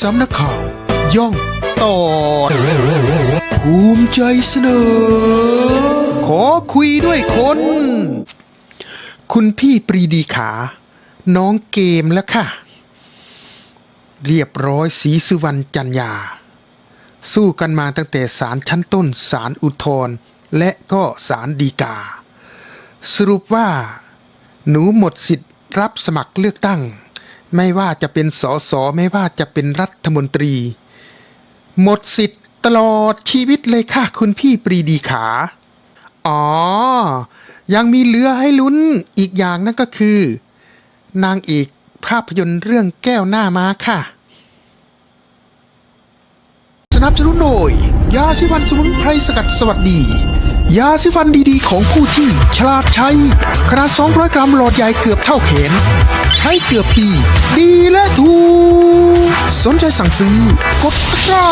สำนักข่าว ย่องต่อภูมิใจเสนอ ขอคุยด้วยคน คุณพี่ปรีดีขา น้องเกมแล้วค่ะ เรียบร้อยสีสุวรรณจันยา สู้กันมาตั้งแต่ศาลชั้นต้นศาลอุทธร์และก็ศาลฎีกา สรุปว่า หนูหมดสิทธิ์รับสมัครเลือกตั้ง ไม่ว่าจะเป็นสสไม่ว่าจะเป็นรัฐมนตรี หมดสิทธิ์ตลอดชีวิตเลยค่ะคุณพี่ปรีดีขา อ๋อ ยังมีเหลือให้ลุ้นอีกอย่างนั่นก็คือ นางเอกภาพยนตร์เรื่องแก้วหน้าม้าค่ะ สนับสนุนโดย ยาสีฟันสมุนไพรสกัดสวัสดี ยาสีฟันดีๆ ของผู้ที่ฉลาดใช้ ขนาด 200 กรัมหลอดใหญ่เกือบเท่าแขน ใช้เกือบปี ดีและถูก สนใจสั่งซื้อกดตะกร้า